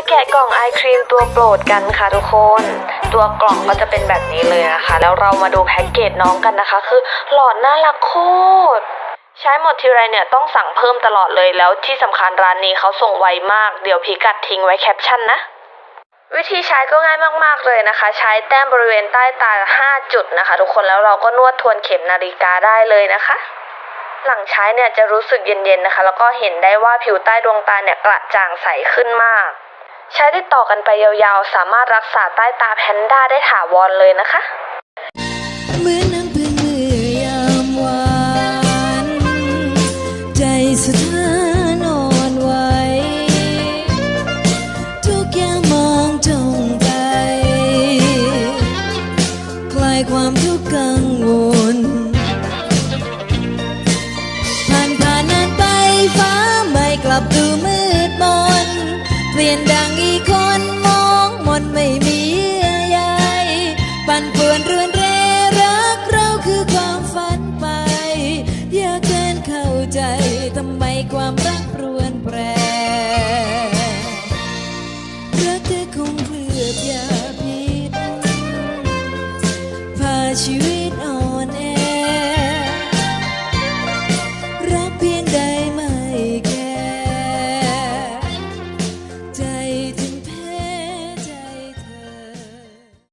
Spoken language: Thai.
มาแกะกล่องไอครีมตัวโปรดกันค่ะทุกคน ตัวกล่องก็จะเป็นแบบนี้เลยนะคะ แล้วเรามาดูแพ็กเกจน้องกันนะคะ คือหลอดน่ารักโคตรใช้หมดทีไรเนี่ยต้องสั่งเพิ่มตลอดเลยแล้วที่สำคัญร้านนี้เขาส่งไวมาก เดี๋ยวพิกัดทิ้งไว้แคปชั่นนะ วิธีใช้ก็ง่ายมากๆเลยนะคะ ใช้แต้มบริเวณใต้ตา 5 จุดนะคะ ทุกคนแล้วเราก็นวดทวนเข็มนาฬิกาได้เลยนะคะ หลังใช้เนี่ยจะรู้สึกเย็นๆนะคะ แล้วก็เห็นได้ว่าผิวใต้ดวงตาเนี่ยกระจ่างใสขึ้นมาก ใช้ติดต่อกันไปยาวๆ สามารถรักษาใต้ตาแพนด้าได้ถาวรเลยนะคะ เหมือนน้ำพึ่งมือยามวานใจสุดท้านอ่อนไหวทุกอย่างมองจ้องไปคลายความทุกข์กังวลผ่านผ่านนานไปฟ้าไม่กลับดูมืดมนเปลี่ยนดัง ป่วนเรือนเรรักเราคือความฝันไป อยากเกินเข้าใจทำไมความรักรวนแปรรักเธอคงเคลือบยาพิษพาชีวิ